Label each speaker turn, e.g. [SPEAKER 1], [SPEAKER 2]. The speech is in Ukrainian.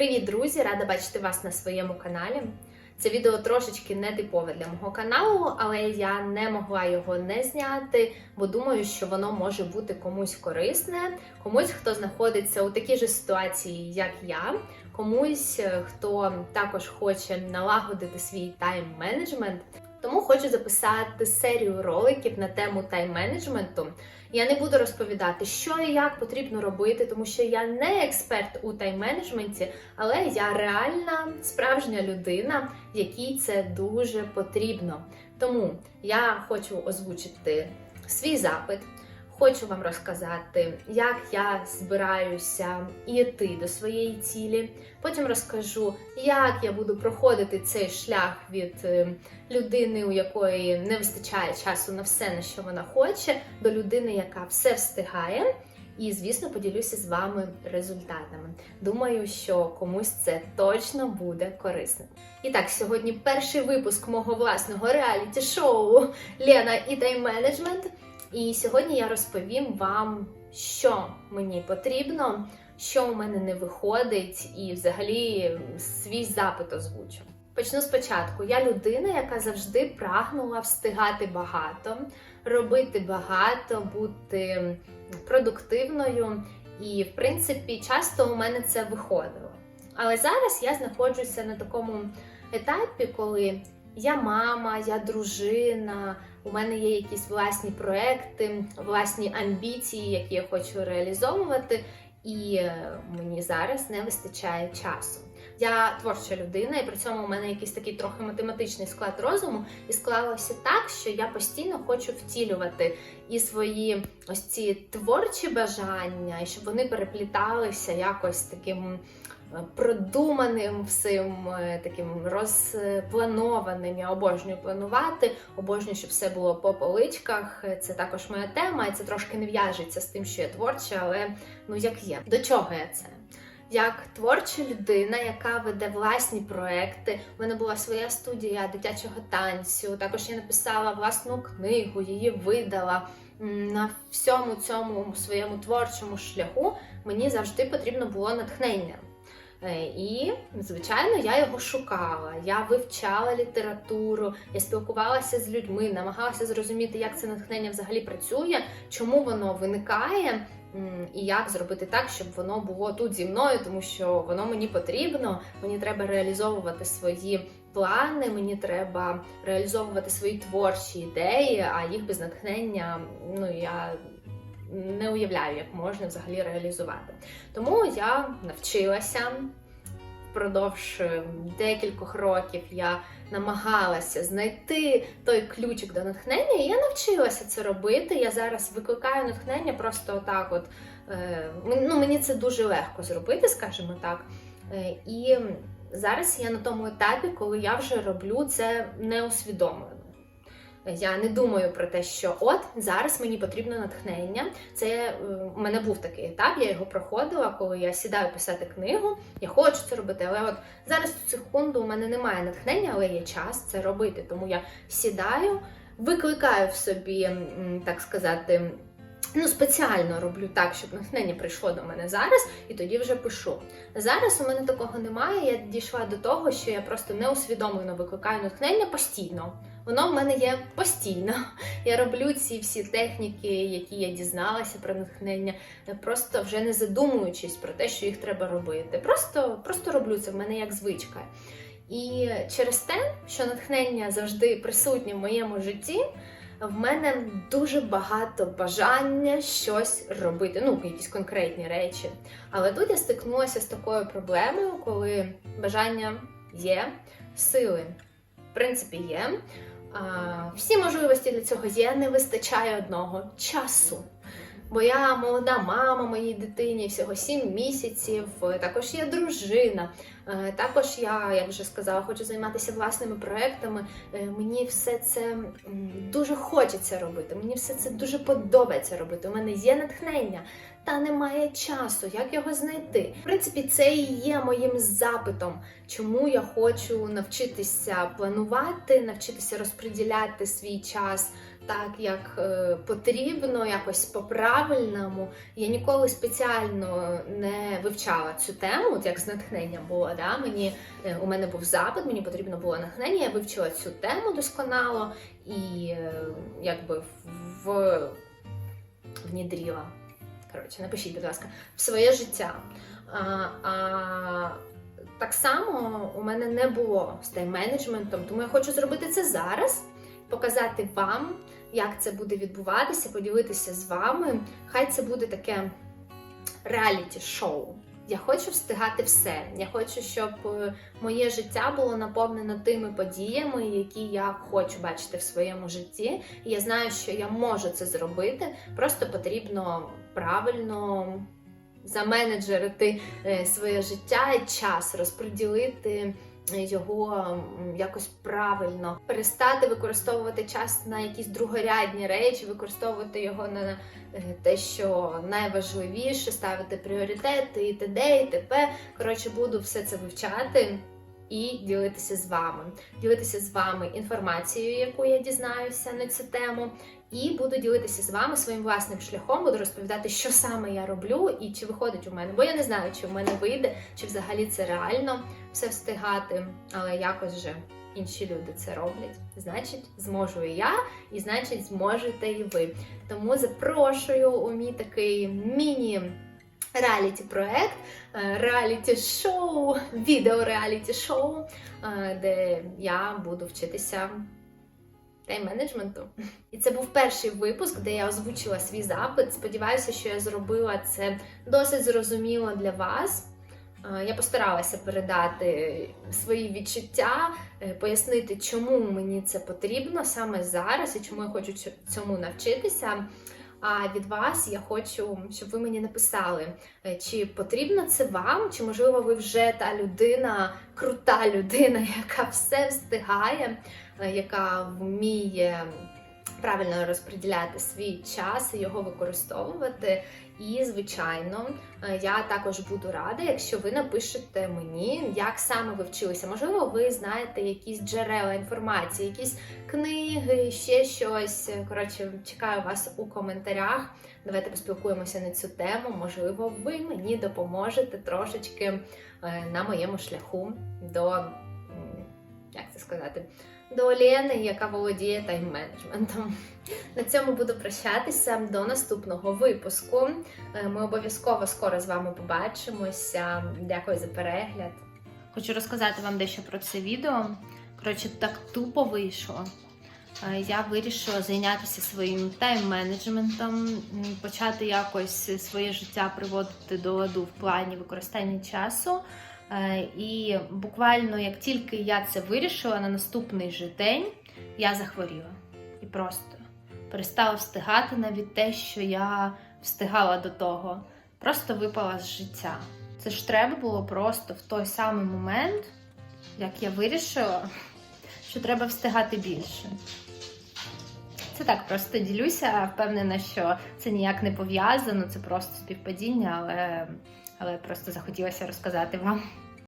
[SPEAKER 1] Привіт, друзі! Рада бачити вас на своєму каналі. Це відео трошечки не типове для мого каналу, але я не могла його не зняти, бо думаю, що воно може бути комусь корисне, комусь, хто знаходиться у такій же ситуації, як я, комусь, е, хто також хоче налагодити свій тайм-менеджмент. Тому хочу записати серію роликів на тему тайм-менеджменту. Я не буду розповідати, що і як потрібно робити, тому що я не експерт у тайм-менеджменті, але я реальна справжня людина, якій це дуже потрібно. Тому я хочу озвучити свій запит. Хочу вам розказати, як я збираюся йти до своєї цілі. Потім розкажу, як я буду проходити цей шлях від е, людини, у якої не вистачає часу на все, на що вона хоче, до людини, яка все встигає. І, звісно, поділюся з вами результатами. Думаю, що комусь це точно буде корисним. І так, сьогодні перший випуск мого власного реаліті-шоу Лена і тайм-менеджмент. І сьогодні я розповім вам, що мені потрібно, що у мене не виходить, і взагалі свій запит озвучу. Почну спочатку. Я людина, яка завжди прагнула встигати багато, робити багато, бути продуктивною. І, в принципі, часто у мене це виходило. Але зараз я знаходжуся на такому етапі, коли я мама, я дружина, у мене є якісь власні проекти, власні амбіції, які я хочу реалізовувати, і е, мені зараз не вистачає часу. Я творча людина, і при цьому у мене якийсь такий трохи математичний склад розуму, і склалося так, що я постійно хочу втілювати і свої ось ці творчі бажання, і щоб вони перепліталися якось таким продуманим, всім е, таким розпланованим. Я обожнюю планувати, обожнюю, щоб все було по поличках. Це також моя тема, і це трошки не в'яжеться з тим, що я творча, але ну як є. До чого я це? Як творча людина, яка веде власні проекти. У мене була своя студія дитячого танцю. Також я написала власну книгу, її видала. На всьому цьому своєму творчому шляху мені завжди потрібно було натхнення. Е, І, звичайно, я його шукала. Я вивчала літературу, я спілкувалася з людьми, намагалася зрозуміти, як це натхнення взагалі працює, чому воно виникає, і як зробити так, щоб воно було тут зі мною, тому що воно мені потрібно. Мені треба реалізовувати свої плани, мені треба реалізовувати свої творчі ідеї, а їх без натхнення, ну я не уявляю, як можна взагалі реалізувати. Тому я навчилася впродовж е, декількох років. Я намагалася знайти той ключик до натхнення, і я навчилася це робити. Я зараз викликаю натхнення просто отак. От е, ну, мені це дуже легко зробити, скажімо так. Е, І зараз я на тому етапі, коли я вже роблю це неусвідомлено. Я не думаю про те, що от зараз мені потрібно натхнення. Це е, у мене був такий етап, я його проходила, коли я сідаю писати книгу. Я хочу це робити, але от зараз цю секунду у мене немає натхнення, але є час це робити. Тому я сідаю, викликаю в собі, так сказати. Ну, спеціально роблю так, щоб натхнення прийшло до мене зараз, і тоді вже пишу. Зараз у мене такого немає. Я дійшла до того, що я просто неусвідомлено викликаю натхнення постійно. Воно в мене є постійно. Я роблю ці всі техніки, які я дізналася про натхнення, просто вже не задумуючись про те, що їх треба робити. Просто, просто роблю це в мене як звичка. І через те, що натхнення завжди присутнє в моєму житті. В мене дуже багато бажання щось робити, ну якісь конкретні речі. Але тут я стикнулася з такою проблемою, коли бажання є, сили в принципі є. Всі можливості для цього є, не вистачає одного часу. Бо я молода мама моїй дитині, всього 7 місяців. Також я дружина. е, Також я, як вже сказала, хочу займатися власними проектами. Е, Мені все це дуже хочеться робити. Мені все це дуже подобається робити. У мене є натхнення, та немає часу. Як його знайти? В принципі, це і є моїм запитом, чому я хочу навчитися планувати, навчитися розподіляти свій час так, як е, потрібно, якось по-правильному. Я ніколи спеціально не вивчала цю тему, от як з натхненням було. Да? Мені, е, у мене був запит, мені потрібно було натхнення, я вивчила цю тему досконало і е, якби в внідріла. Коротше, напишіть, будь ласка, в своє життя. А, а так само у мене не було з тайм-менеджментом, тому я хочу зробити це зараз, показати вам, як це буде відбуватися, поділитися з вами. Хай це буде таке реаліті-шоу. Я хочу встигати все. Я хочу, щоб е, моє життя було наповнено тими подіями, які я хочу бачити в своєму житті. І я знаю, що я можу це зробити. Просто потрібно правильно заменеджерити е, своє життя і час, розподілити його якось правильно, перестати використовувати час на якісь другорядні речі, використовувати його на е, те, що найважливіше, ставити пріоритети і т.д. і т.п. Коротше, буду все це вивчати. І ділитися з вами, ділитися з вами інформацією, яку я дізнаюся на цю тему, і буду ділитися з вами своїм власним шляхом, буду розповідати, що саме я роблю і чи виходить у мене. Бо я не знаю, чи в мене вийде, чи взагалі це реально все встигати, але якось вже інші люди це роблять. Значить, зможу і я, і значить, зможете і ви. Тому запрошую у мій такий міні. Реаліті проект, реаліті шоу, відео реаліті шоу, де я буду вчитися тайм-менеджменту. І це був перший випуск, де я озвучила свій запит. Сподіваюся, що я зробила це досить зрозуміло для вас. Е, Я постаралася передати свої відчуття, е, пояснити, чому мені це потрібно саме зараз і чому я хочу цьому навчитися. А від вас я хочу, щоб ви мені написали, е, чи потрібно це вам, чи можливо ви вже та людина, крута людина, яка все встигає, е, яка вміє правильно розподіляти свій час і його використовувати. І, звичайно, е, я також буду рада, якщо ви напишете мені, як саме ви вчилися. Можливо, ви знаєте якісь джерела інформації, якісь книги, ще щось. Коротше, чекаю вас у коментарях. Давайте поспілкуємося на цю тему. Можливо, ви мені допоможете трошечки е, на моєму шляху до як це сказати, до Олени, яка володіє тайм-менеджментом. На цьому буду прощатися до наступного випуску. Е, Ми обов'язково скоро з вами побачимося. Дякую за перегляд. Хочу розказати вам дещо про це відео. Коротше, так тупо вийшло. Е, Я вирішила зайнятися своїм тайм-менеджментом, почати якось своє життя приводити до ладу в плані використання часу. Е, І буквально як тільки я це вирішила, на наступний же день я захворіла. І просто перестала встигати навіть те, що я встигала до того. Просто випала з життя. Це ж треба було просто в той самий момент, як я вирішила, що треба встигати більше. Це так, просто ділюся, впевнена, що це ніяк не пов'язано, це просто співпадіння, але, але просто захотілося розказати вам.